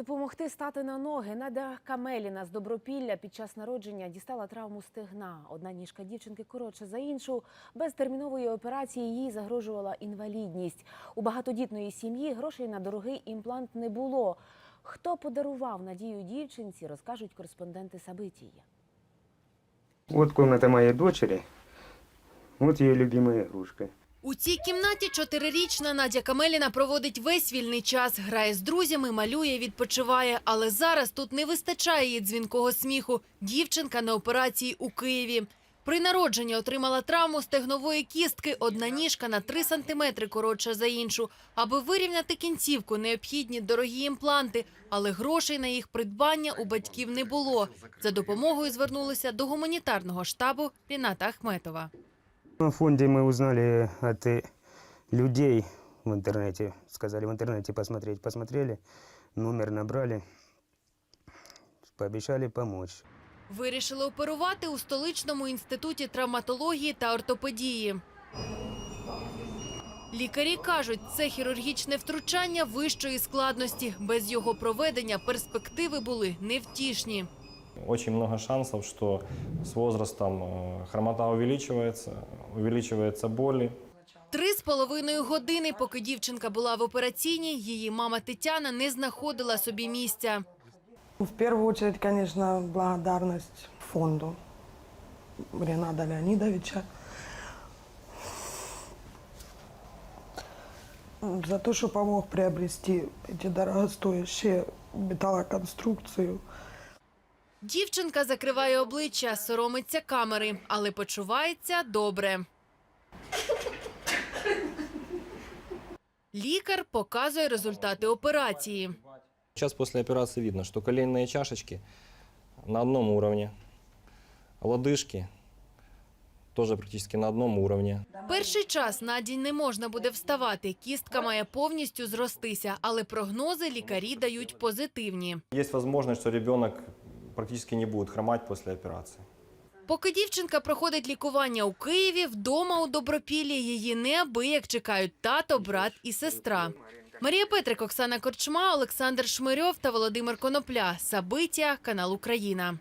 Допомогти стати на ноги. Надя Камеліна з Добропілля під час народження дістала травму стегна. Одна ніжка дівчинки коротша за іншу. Без термінової операції їй загрожувала інвалідність. У багатодітної сім'ї грошей на дорогий імплант не було. Хто подарував надію дівчинці, розкажуть кореспонденти Сабитії. Вот комната моей дочери. Вот ее любимая игрушка. У цій кімнаті чотирирічна Надя Камеліна проводить весь вільний час, грає з друзями, малює, відпочиває. Але зараз тут не вистачає її дзвінкого сміху. Дівчинка на операції у Києві. При народженні отримала травму стегнової кістки, одна ніжка на 3 сантиметри коротша за іншу. Аби вирівняти кінцівку, необхідні дорогі імпланти, але грошей на їх придбання у батьків не було. За допомогою звернулися до гуманітарного штабу Ріната Ахметова. На фонде мы узнали от э, людей в интернете. Сказали в интернете посмотреть. Посмотрели, номер набрали. Пообещали помочь. Вирішили оперувати у столичному інституті травматології та ортопедії. Лікарі кажуть, це хірургічне втручання вищої складності. Без його проведення перспективи були невтішні. Очень много шансов, что с возрастом э, хромота увеличивается, увеличивается боли. Три з половиною години, поки дівчинка була в операційній, її мама Тетяна не знаходила собі місця. В первую очередь, конечно, благодарность фонду Рената Леонидовича за то, что помог приобрести эти дорогостоящие металлоконструкцию. Дівчинка закриває обличчя, соромиться камери, але почувається добре. Лікар показує результати операції. Сейчас после операции видно, что коленные чашечки на одном уровне, лодыжки тоже практически на одном уровне. Перший час Наді не можна буде вставати. Кістка має повністю зростися, але прогнози лікарі дають позитивні. Есть возможность, что ребенок практически не будут хромать после операции. Поки дівчинка проходить лікування у Києві, вдома у Добропіллі її неабияк чекають тато, брат і сестра. Марія Петрик, Оксана Корчма, Олександр Шмирьов та Володимир Конопля. Сабиття, канал Україна.